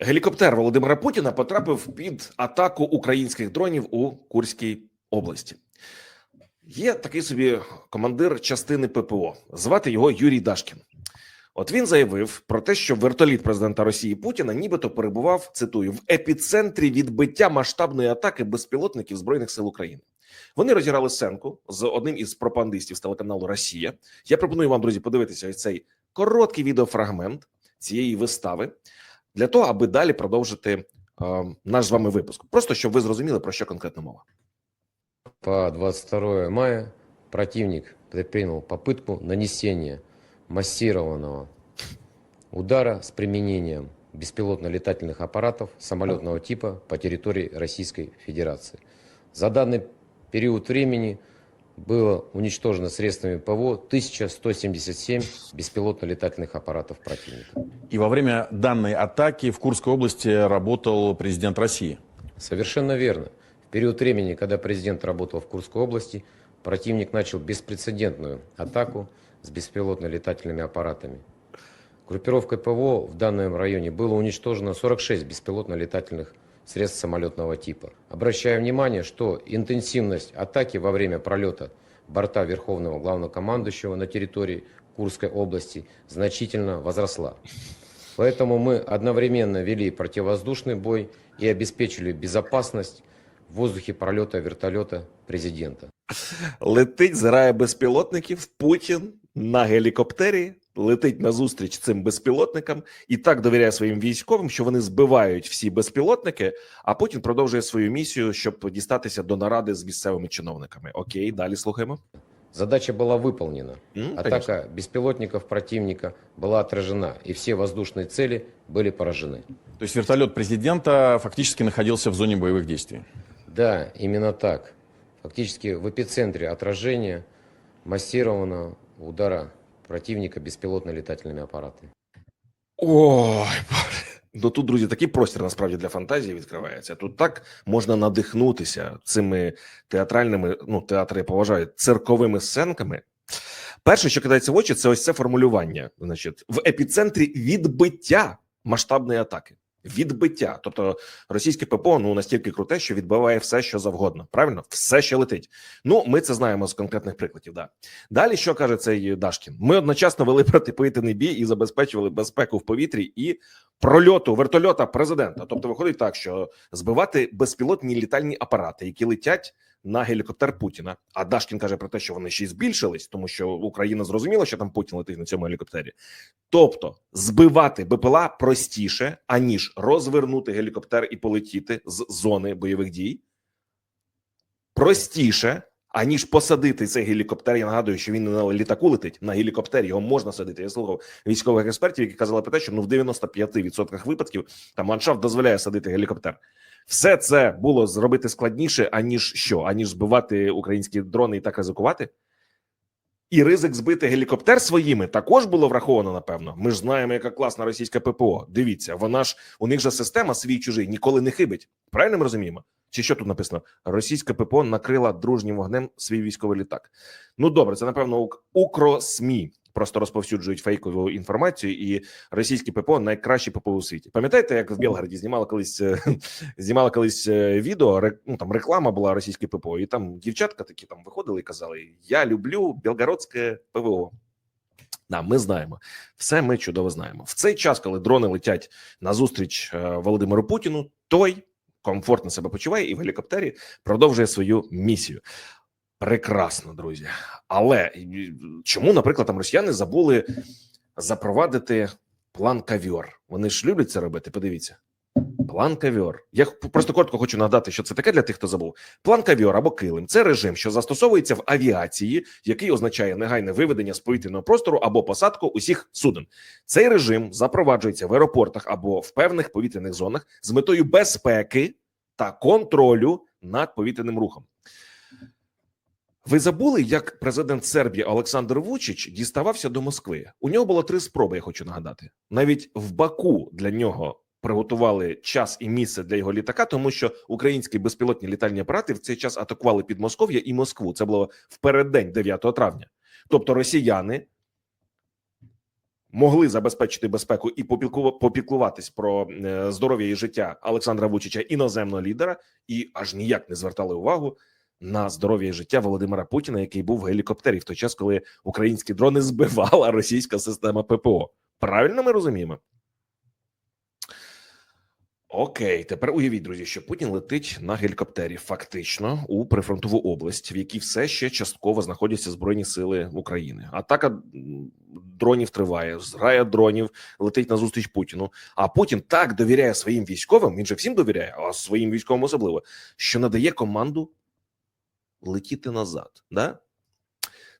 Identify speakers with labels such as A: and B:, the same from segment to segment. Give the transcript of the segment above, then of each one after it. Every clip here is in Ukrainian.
A: Гелікоптер Володимира Путіна потрапив під атаку українських дронів у Курській області. Є такий собі командир частини ППО. Звати його Юрій Дашкін. От він заявив про те, що вертоліт президента Росії Путіна нібито перебував цитую в епіцентрі відбиття масштабної атаки безпілотників збройних сил України. Вони розіграли сценку з одним із пропагандистів з телеканалу Росія. Я пропоную вам, друзі, подивитися цей короткий відеофрагмент цієї вистави для того, аби далі продовжити е, наш з вами випуск. Просто щоб ви зрозуміли про що конкретно мова.
B: По 22 мая противник предпринял попытку нанесения массированного удара с применением беспилотно-летательных аппаратов самолетного типа по территории Российской Федерации. За данный период времени было уничтожено средствами ПВО 1177 беспилотно-летательных аппаратов противника.
C: И во время данной атаки в Курской области работал президент России.
B: Совершенно верно. В период времени, когда президент работал в Курской области, противник начал беспрецедентную атаку с беспилотно-летательными аппаратами. Группировкой ПВО в данном районе было уничтожено 46 беспилотно-летательных средств самолетного типа. Обращаю внимание, что интенсивность атаки во время пролета борта Верховного Главнокомандующего на территории Курской области значительно возросла. Поэтому мы одновременно вели противовоздушный бой и обеспечили безопасность в воздухе пролета вертолета президента.
A: Летить зирає безпілотників Путін на гелікоптері. Летить назустріч цим безпілотникам і так довіряє своїм військовим, що вони збивають всі безпілотники. А Путін продовжує свою місію, щоб дістатися до наради з місцевими чиновниками. Окей, далі слухаємо.
B: Задача была выполнена.
A: М, конечно.
B: Атака беспилотников противника была отражена, и все воздушные цели были поражены.
C: То есть вертолет президента фактически находился в зоне боевых действий.
B: Да, именно так. Фактически в эпицентре отражения массированного удара противника безпілотно-літательними апаратами.
A: Ой, ну тут, друзі, такий простір насправді для фантазії відкривається. Тут так можна надихнутися цими театральними, ну театри я поважаю, цирковими сценками. Перше, що кидається в очі, це ось це формулювання. Значить, в епіцентрі відбиття масштабної атаки. Відбиття, тобто російське ППО ну настільки круте, що відбиває все, що завгодно. Правильно, все ще летить. Ну, ми це знаємо з конкретних прикладів. Да далі, що каже цей Дашкін? Ми одночасно вели протиповітряний бій і забезпечували безпеку в повітрі і прольоту вертольота президента. Тобто, виходить так, що збивати безпілотні літальні апарати, які летять на гелікоптер Путіна. А Дашкін каже про те, що вони ще й збільшились, тому що Україна зрозуміла, що там Путін летить на цьому гелікоптері. Тобто, збивати БПЛА простіше, аніж розвернути гелікоптер і полетіти з зони бойових дій. Простіше, аніж посадити цей гелікоптер. Я нагадую, що він не на літаку летить на гелікоптері. Його можна садити. Я слухав військових експертів, які казали про те, що ну в 95% випадків там ландшафт дозволяє садити гелікоптер. Все це було зробити складніше, аніж що, аніж збивати українські дрони і так ризикувати. І ризик збити гелікоптер своїми також було враховано. Напевно, ми ж знаємо, яка класна російська ППО. Дивіться, вона ж у них же система свій чужий ніколи не хибить. Правильно ми розуміємо? Чи що тут написано? Російська ППО накрила дружнім вогнем свій військовий літак. Ну добре, це напевно ук- укросмі просто розповсюджують фейкову інформацію, і російські ППО найкращі ППО у світі. Пам'ятаєте, як в Білгороді знімали колись е, знімали колись е, відео? Ну там реклама була російської ППО, і там дівчатка такі там виходили і казали: Я люблю білгородське ПВО. Да, ми знаємо все. Ми чудово знаємо. В цей час, коли дрони летять назустріч е, Володимиру Путіну, той комфортно себе почуває і в гелікоптері продовжує свою місію. Прекрасно, друзі. Але чому, наприклад, там росіяни забули запровадити план кавьор? Вони ж люблять це робити. Подивіться. План кавьор. Я просто коротко хочу нагадати, що це таке для тих, хто забув. План кавьор або килим це режим, що застосовується в авіації, який означає негайне виведення з повітряного простору або посадку усіх суден. Цей режим запроваджується в аеропортах або в певних повітряних зонах з метою безпеки та контролю над повітряним рухом. Ви забули, як президент Сербії Олександр Вучич діставався до Москви? У нього було три спроби. Я хочу нагадати. Навіть в Баку для нього приготували час і місце для його літака, тому що українські безпілотні літальні апарати в цей час атакували Підмосков'я і Москву. Це було в переддень 9 травня. Тобто росіяни могли забезпечити безпеку і попіклуватись про е, здоров'я і життя Олександра Вучича, іноземного лідера, і аж ніяк не звертали увагу на здоров'я і життя Володимира Путіна, який був в гелікоптері в той час, коли українські дрони збивала російська система ППО. Правильно ми розуміємо? Окей, тепер уявіть, друзі, що Путін летить на гелікоптері фактично у прифронтову область, в якій все ще частково знаходяться збройні сили України. Атака дронів триває, зграя дронів летить на зустріч Путіну. А Путін так довіряє своїм військовим. Він же всім довіряє, а своїм військовим особливо, що надає команду летіти назад. Да?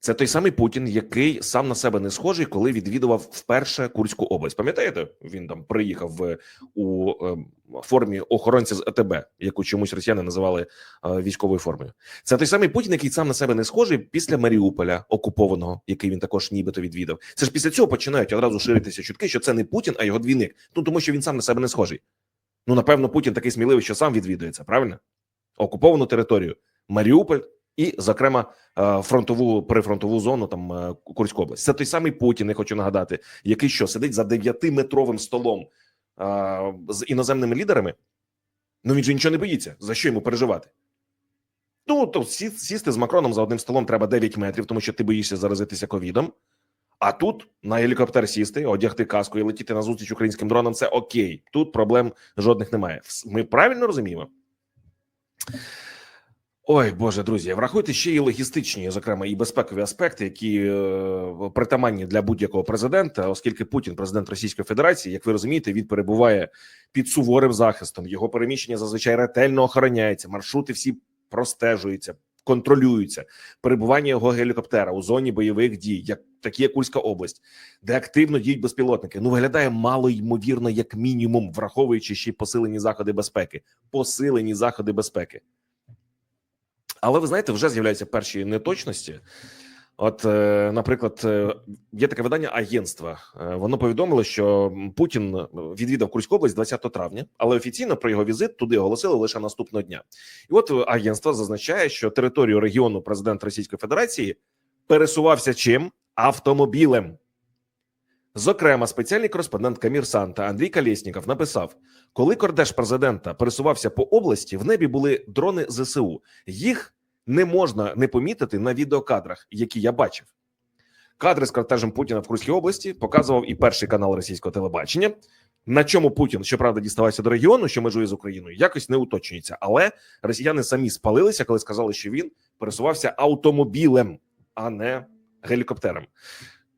A: Це той самий Путін, який сам на себе не схожий, коли відвідував вперше Курську область. Пам'ятаєте, він там приїхав в у е, формі охоронця з АТБ, яку чомусь росіяни називали е, військовою формою. Це той самий Путін, який сам на себе не схожий після Маріуполя окупованого, який він також нібито відвідав. Це ж після цього починають одразу ширитися чутки, що це не Путін, а його двійник. Ну тому що він сам на себе не схожий. Ну напевно, Путін такий сміливий, що сам відвідується, правильно? Окуповану територію Маріуполь і, зокрема, е, фронтову прифронтову зону, там е, Курську область. Це той самий Путін, я хочу нагадати, який що сидить за дев'ятиметровим столом е, з іноземними лідерами. Ну він же нічого не боїться. За що йому переживати? Ну то сі- сісти з Макроном за одним столом треба 9 метрів, тому що ти боїшся заразитися ковідом. А тут на гелікоптер сісти, одягти каску і летіти на зустріч українським дронам. Це окей. Тут проблем жодних немає. Ми правильно розуміємо? Ой, Боже, друзі, врахуйте ще і логістичні, зокрема, і безпекові аспекти, які е, притаманні для будь-якого президента, оскільки Путін, президент Російської Федерації, як ви розумієте, він перебуває під суворим захистом. Його переміщення зазвичай ретельно охороняється, маршрути всі простежуються, контролюються. Перебування його гелікоптера у зоні бойових дій, як такі як Курська область, де активно діють безпілотники. Ну виглядає мало ймовірно, як мінімум, враховуючи ще посилені заходи безпеки, посилені заходи безпеки. Але ви знаєте, вже з'являються перші неточності. От, е, наприклад, е, є таке видання агентства. Е, Воно повідомило, що Путін відвідав Курську область 20 травня, але офіційно про його візит туди оголосили лише наступного дня. І от агентство зазначає, що територію регіону президент Російської Федерації пересувався чим автомобілем. Зокрема, спеціальний кореспондент Камірсанта Андрій Калєсніков написав: коли кордеж президента пересувався по області, в небі були дрони ЗСУ. Їх не можна не помітити на відеокадрах, які я бачив. Кадри з кортежем Путіна в Курській області показував і перший канал російського телебачення. На чому Путін, щоправда, діставався до регіону, що межує з Україною, якось не уточнюється. Але росіяни самі спалилися, коли сказали, що він пересувався автомобілем, а не гелікоптером.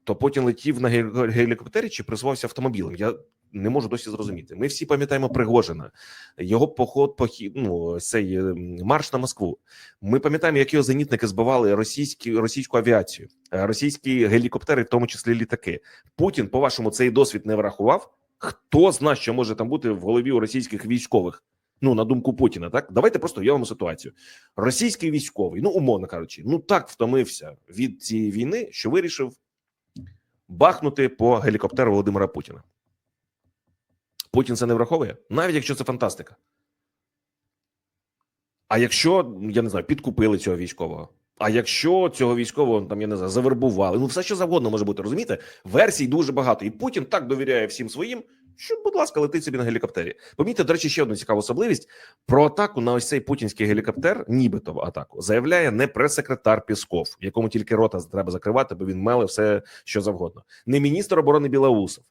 A: То Путін летів на гелікоптері чи пересувався автомобілем? Я не можу досі зрозуміти. Ми всі пам'ятаємо Пригожина, його поход, похід, ну цей е, марш на Москву. Ми пам'ятаємо, як його зенітники збивали російські російську авіацію, е, російські гелікоптери, в тому числі літаки. Путін, по вашому, цей досвід не врахував. Хто зна, що може там бути в голові у російських військових? Ну на думку Путіна, так давайте просто уявимо ситуацію. Російський військовий, ну умовно кажучи, ну так втомився від цієї війни, що вирішив бахнути по гелікоптеру Володимира Путіна. Путін це не враховує, навіть якщо це фантастика. А якщо я не знаю, підкупили цього військового, а якщо цього військового там я не знаю, завербували, ну все що завгодно може бути, розумієте? Версій дуже багато, і Путін так довіряє всім своїм, що, будь ласка, летить собі на гелікоптері. Помітьте, до речі, ще одну цікаву особливість про атаку на ось цей путінський гелікоптер, нібито атаку, заявляє не прес-секретар Пісков, якому тільки рота треба закривати, бо він меле все що завгодно, не міністр оборони Білоусов.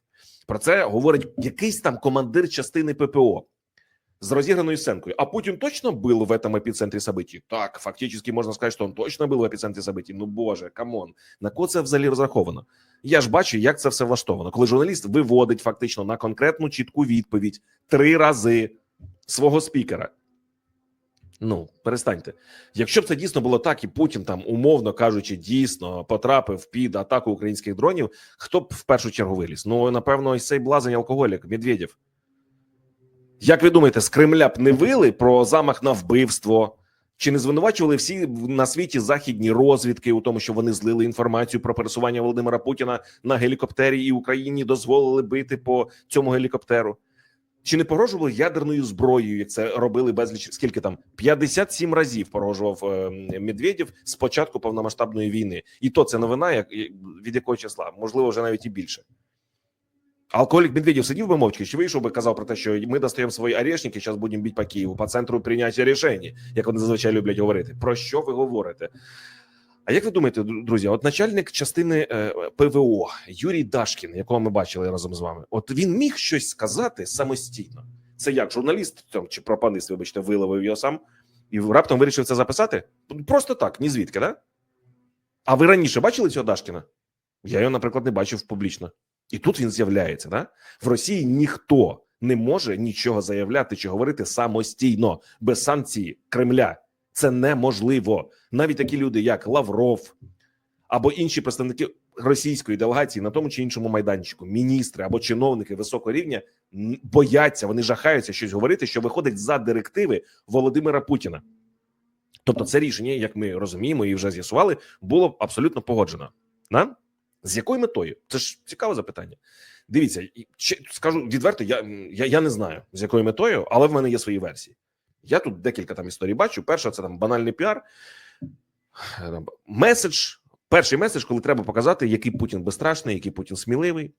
A: Про це говорить якийсь там командир частини ППО з розіграною сценкою. А Путін точно был в этом епіцентрі событий? Так, фактично можна сказати, що він точно був в епіцентрі событий. Ну боже, камон, на кого це взагалі розраховано? Я ж бачу, як це все влаштовано. Коли журналіст виводить фактично на конкретну чітку відповідь три рази свого спікера. Ну, перестаньте. Якщо б це дійсно було так, і Путін там, умовно кажучи, дійсно потрапив під атаку українських дронів, хто б в першу чергу виліз? Ну, напевно, ось цей блазень алкоголік Медведєв. Як ви думаєте, з Кремля б не вили про замах на вбивство? Чи не звинувачували всі на світі західні розвідки у тому, що вони злили інформацію про пересування Володимира Путіна на гелікоптері і Україні дозволили бити по цьому гелікоптеру? Чи не погрожували ядерною зброєю, як це робили безліч скільки там 57 разів погрожував е, Медведєв з початку повномасштабної війни, і то це новина, як від якого числа, можливо, вже навіть і більше. Алкоголік Медведєв сидів би мовчки, чи вийшов би казав про те, що ми достаємо свої орешники, зараз будемо бити по Києву, по центру прийняття рішень, як вони зазвичай люблять говорити. Про що ви говорите? А як ви думаєте, друзі, от начальник частини е, ПВО Юрій Дашкін, якого ми бачили разом з вами, от він міг щось сказати самостійно. Це як журналіст там, чи пропагандист, вибачте, виловив його сам і раптом вирішив це записати? Просто так, ні звідки, да? А ви раніше бачили цього Дашкіна? Я його, наприклад, не бачив публічно. І тут він з'являється. Да? В Росії ніхто не може нічого заявляти чи говорити самостійно без санкції Кремля. Це неможливо. Навіть такі люди, як Лавров або інші представники російської делегації на тому чи іншому майданчику, міністри або чиновники високого рівня бояться, вони жахаються щось говорити, що виходить за директиви Володимира Путіна. Тобто, це рішення, як ми розуміємо і вже з'ясували, було абсолютно погоджено. Да? З якою метою? Це ж цікаве запитання. Дивіться, скажу відверто, я, я, я не знаю з якою метою, але в мене є свої версії. Я тут декілька там історій бачу. Перша це там банальний піар. Е, Меседж, перший меседж, коли треба показати, який Путін безстрашний, який Путін сміливий.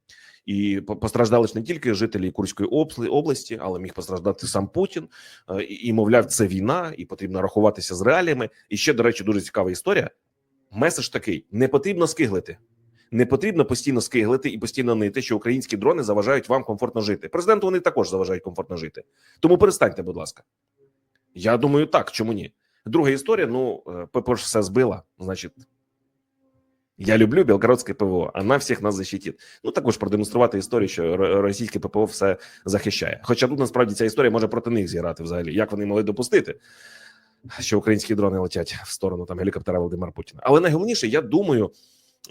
A: І постраждали ж не тільки жителі Курської області, але міг постраждати сам Путін. Е, і мовляв, це війна, і потрібно рахуватися з реаліями. І ще, до речі, дуже цікава історія. Меседж такий: не потрібно скиглити. Не потрібно постійно скиглити і постійно нити, що українські дрони заважають вам комфортно жити. Президенту вони також заважають комфортно жити. Тому перестаньте, будь ласка. Я думаю, так. Чому ні? Друга історія. Ну, е, по-перше, все збила. Значить, я люблю білгородське ПВО, вона всіх нас защитить. Ну також продемонструвати історію, що російське ППО все захищає. Хоча тут насправді ця історія може проти них зіграти взагалі. Як вони могли допустити, що українські дрони летять в сторону там гелікоптера Володимира Путіна? Але найголовніше, я думаю,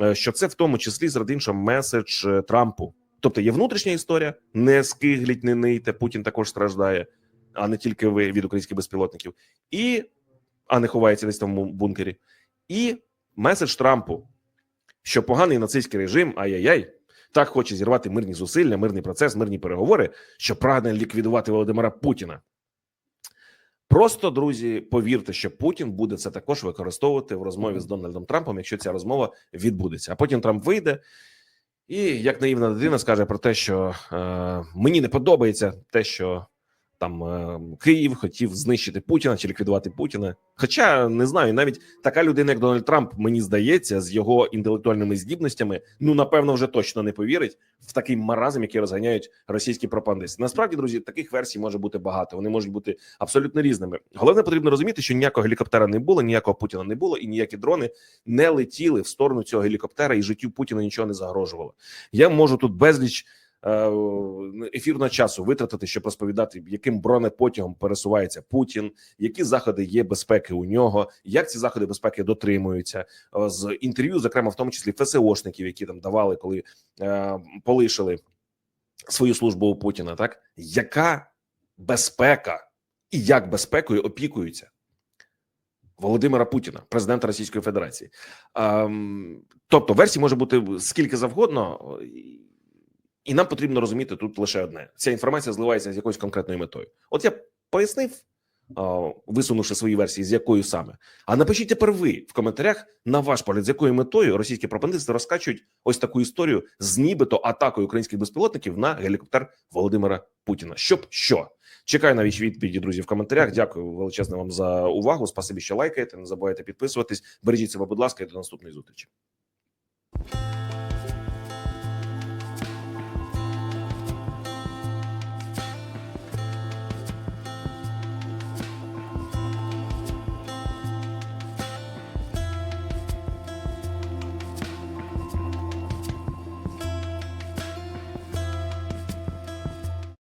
A: е, що це в тому числі серед іншого меседж е, Трампу. Тобто є внутрішня історія, не скигліть, не нийте. Путін також страждає, а не тільки ви від українських безпілотників, і а не ховається десь там в бункері. І меседж Трампу, що поганий нацистський режим, ай-яй-яй, так хоче зірвати мирні зусилля, мирний процес, мирні переговори, що прагне ліквідувати Володимира Путіна. Просто друзі, повірте, що Путін буде це також використовувати в розмові з Дональдом Трампом, якщо ця розмова відбудеться. А потім Трамп вийде і як наївна дитина скаже про те, що е, мені не подобається те, що там е, Київ хотів знищити Путіна чи ліквідувати Путіна. Хоча не знаю, навіть така людина, як Дональд Трамп, мені здається, з його інтелектуальними здібностями, ну напевно, вже точно не повірить в такий маразм, який розганяють російські пропагандисти. Насправді, друзі, таких версій може бути багато. Вони можуть бути абсолютно різними. Головне, потрібно розуміти, що ніякого гелікоптера не було, ніякого Путіна не було, і ніякі дрони не летіли в сторону цього гелікоптера, і життю Путіна нічого не загрожувало. Я можу тут безліч ефірного часу витратити, щоб розповідати, яким бронепотягом пересувається Путін, які заходи є безпеки у нього, як ці заходи безпеки дотримуються Е, з інтерв'ю, зокрема в тому числі ФСОшників, які там давали, коли е, полишили свою службу у Путіна. Так яка безпека і як безпекою опікуються? Володимира Путіна, президента Російської Федерації. Ем, тобто версій може бути скільки завгодно, і- нам потрібно розуміти тут лише одне: ця інформація зливається з якоюсь конкретною метою. От я пояснив, висунувши свої версії, з якою саме. А напишіть тепер ви в коментарях на ваш погляд, з якою метою російські пропагандисти розкачують ось таку історію з нібито атакою українських безпілотників на гелікоптер Володимира Путіна. Щоб що? Чекаю на ваші відповіді, друзі, в коментарях. Дякую величезно вам за увагу. Спасибі, що лайкаєте. Не забувайте підписуватись. Бережіть себе, будь ласка, і до наступної зустрічі.